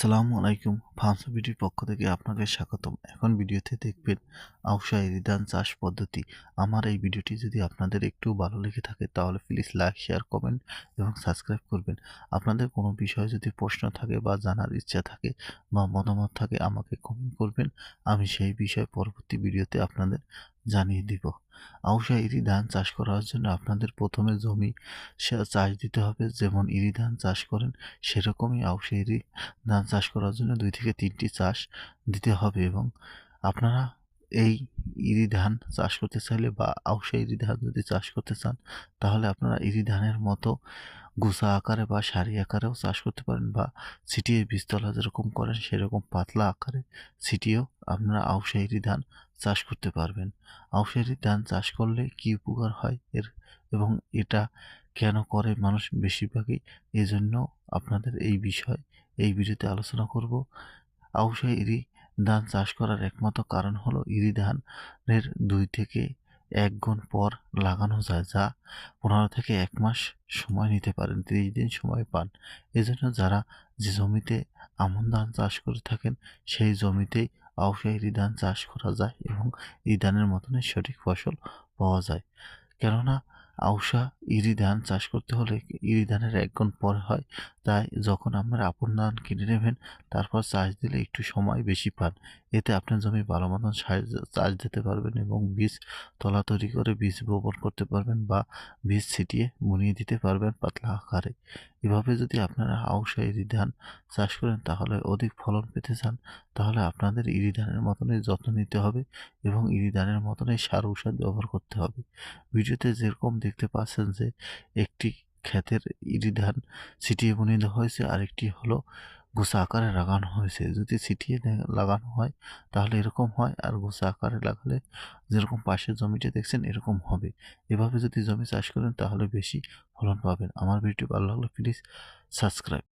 আসসালামু আলাইকুম। ফার্মস বিডির পক্ষ থেকে আপনাকে স্বাগতম। এখন ভিডিওতে দেখবেন আউশা এরিদান চাষ পদ্ধতি। আমার এই ভিডিওটি যদি আপনাদের একটু ভালো লেগে থাকে, তাহলে প্লিজ লাইক শেয়ার কমেন্ট এবং সাবস্ক্রাইব করবেন। আপনাদের কোনো বিষয়ে যদি প্রশ্ন থাকে বা জানার ইচ্ছা থাকে বা মতামত থাকে, আমাকে কমেন্ট করবেন। আমি সেই বিষয়ে পরবর্তী ভিডিওতে আপনাদের জানিয়ে দিব। আউশা ইরি ধান চাষ করার জন্য আপনাদের প্রথমে জমি চাষ দিতে হবে। যেমন ইরি ধান চাষ করেন, সেরকমই আউশা ইরি ধান চাষ করার জন্য দুই থেকে তিনটি চাষ দিতে হবে এবং আপনারা এই ইরি ধান চাষ করতে চাইলে বা আউশা ইরি ধান যদি চাষ করতে চান, তাহলে আপনারা ইরি ধানের মতো গুছা আকারে বা সারি আকারেও চাষ করতে পারেন বা ছিটিয়ে বীজতলা যেরকম করেন, সেরকম পাতলা আকারে ছিটিয়েও আপনারা আউশা ইরি ধান চাষ করতে পারবেন। আউশারি ধান চাষ করলে কি উপকার হয় এর এবং এটা কেন করে মানুষ বেশিরভাগই এজন্য আপনাদের এই বিষয়, এই ভিডিওতে আলোচনা করব। আউশা ইরি ধান চাষ করার একমাত্র কারণ হলো ইরি ধানের দুই থেকে এক গুণ পর লাগানো যায়, যা পনেরো থেকে এক মাস সময় নিতে পারেন, তিরিশ দিন সময় পান। এজন্য যারা যে জমিতে আমন ধান চাষ করে থাকেন, সেই জমিতেই আউশা ইরি ধান চাষ করা যায় এবং এই ধানের মতনই সঠিক ফসল পাওয়া যায়। কেননা, আউশা ইরি ধান চাষ করতে হলে ইরি ধানের একগুণ পরে হয় তাই যখন আপনারা আপন ধান কিনে নেবেন, তারপর চাষ দিলে একটু সময় বেশি পান। এতে আপনার জমি ভালো মতন চাষ দিতে পারবেন এবং বীজ তলা তৈরি করে বীজ বপন করতে পারবেন বা বীজ ছিটিয়ে বুনিয়ে দিতে পারবেন পাতলা আকারে। এভাবে যদি আপনারা আউশা ইরি ধান চাষ করেন, তাহলে অধিক ফলন পেতে চান, তাহলে আপনাদের ইরি ধানের মতনই যত্ন নিতে হবে এবং ইরি ধানের মতনই সার ঔষধ ব্যবহার করতে হবে। ভিডিওতে যেরকম দেখতে পাচ্ছেন যে, একটি ক্ষেতের ইরি ধান ছিটিয়ে দেওয়া হয়েছে। আরেকটি হলো গোসা আকারে লাগানো হয়েছে। যদি ছিটিয়ে লাগানো হয়, তাহলে এরকম হয়। আর গোসা আকারে লাগালে যেরকম পাশের জমিটা দেখছেন, এরকম হবে। এভাবে যদি জমি চাষ করেন, তাহলে বেশি ফলন পাবেন। আমার ভিডিও ভালো লাগলে, প্লিজ সাবস্ক্রাইব।